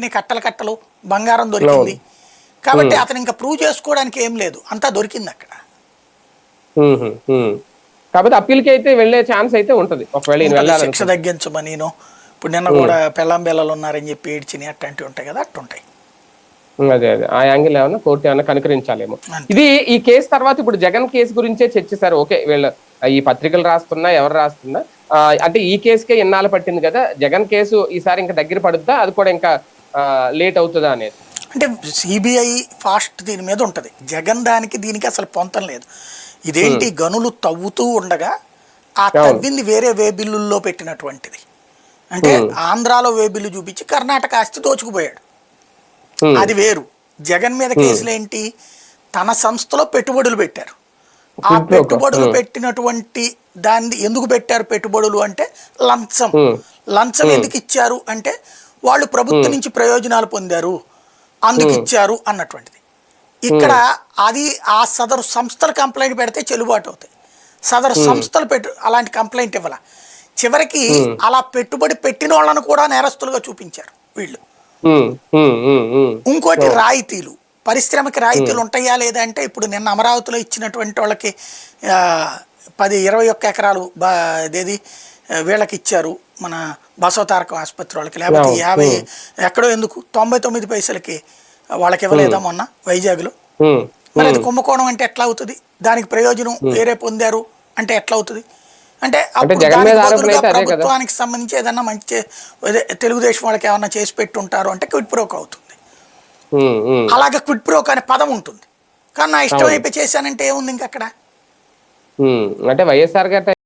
దొరికినాయి కట్టలు కట్టలు బంగారం దొరికింది. కాబట్టి అతను ఇంకా ప్రూవ్ చేసుకోవడానికి ఏం లేదు. అంతా దొరికింది అక్కడ. కాకపోతే అప్పీల్కి అయితే వెళ్ళే ఛాన్స్ అయితే ఉంటది. ఒకవేళ శిక్ష తగ్గించమని ఇప్పుడు నిన్న కూడా పెళ్ళాం బెల్లలు ఉన్నారని చెప్పి ఏడ్చినాయి అట్లాంటివి ఉంటాయి కదా అట్టుంటాయి. అదే అదే. ఆ యాంగిల్ ఏమన్నా కోర్టు ఏమన్నా కనుకరించాలేమో. ఇది ఈ కేసు తర్వాత ఇప్పుడు జగన్ కేసు గురించే చర్చిస్తారు. ఓకే వీళ్ళు ఈ పత్రికలు రాస్తున్నా ఎవరు రాస్తున్నా అంటే ఈ కేసుకే ఎన్నాళ్ళు పట్టింది కదా. జగన్ కేసు ఈసారి ఇంకా దగ్గర పడుద్దా? అది కూడా ఇంకా లేట్ అవుతుందా అనేది. అంటే సిబిఐ ఫాస్ట్ దీని మీద ఉంటుంది. జగన్ దానికి దీనికి అసలు పొంతం లేదు. ఇదేంటి గనులు తవ్వుతూ ఉండగా ఆ తవ్వింది వేరే వే బిల్లుల్లో పెట్టినటువంటిది. అంటే ఆంధ్రాలో వే బిల్లు చూపించి కర్ణాటక ఆస్తి దోచుకుపోయాడు. Hmm. అది వేరు. జగన్ మీద కేసులు ఏంటి? తన సంస్థలో పెట్టుబడులు పెట్టారు. ఆ. పెట్టుబడులు పెట్టినటువంటి దాన్ని ఎందుకు పెట్టారు పెట్టుబడులు అంటే లంచం. Hmm. లంచం ఎందుకు ఇచ్చారు అంటే వాళ్ళు ప్రభుత్వం నుంచి ప్రయోజనాలు పొందారు అందుకు ఇచ్చారు అన్నటువంటిది. ఇక్కడ అది ఆ సదరు సంస్థలు కంప్లైంట్ పెడితే చెల్లుబాటు అవుతాయి. సదరు సంస్థలు పెట్టు అలాంటి కంప్లైంట్ ఇవ్వాల. చివరికి అలా పెట్టుబడి పెట్టిన వాళ్ళను కూడా నేరస్తులుగా చూపించారు వీళ్ళు. ఇంకోటి రాయితీలు. పరిశ్రమకి రాయితీలు ఉంటాయా లేదా అంటే ఇప్పుడు నిన్న అమరావతిలో ఇచ్చినటువంటి వాళ్ళకి పది ఇరవై ఒక్క ఎకరాలు ఇదేది వీళ్ళకి ఇచ్చారు మన బసవతారకం ఆసుపత్రి వాళ్ళకి. లేకపోతే యాభై ఎక్కడో ఎందుకు? తొంభై తొమ్మిది పైసలకి వాళ్ళకి ఇవ్వలేదా మొన్న వైజాగ్లో? మరి అది కుంభకోణం అంటే ఎట్లా అవుతుంది? దానికి ప్రయోజనం వేరే పొందారు అంటే ఎట్లా అవుతుంది? అంటే అప్పుడు. ప్రభుత్వానికి సంబంధించి ఏదన్నా మంచి తెలుగుదేశం వాళ్ళకి ఏమన్నా చేసి పెట్టుంటారు అంటే క్విడ్ ప్రోక్ అవుతుంది. అలాగే క్విడ్ ప్రోక్ అనే పదం ఉంటుంది. కానీ నా ఇష్టం అయిపోయి చేశానంటే ఏముంది ఇంక అక్కడ ఉమ్. అంటే వైఎస్ఆర్ గారి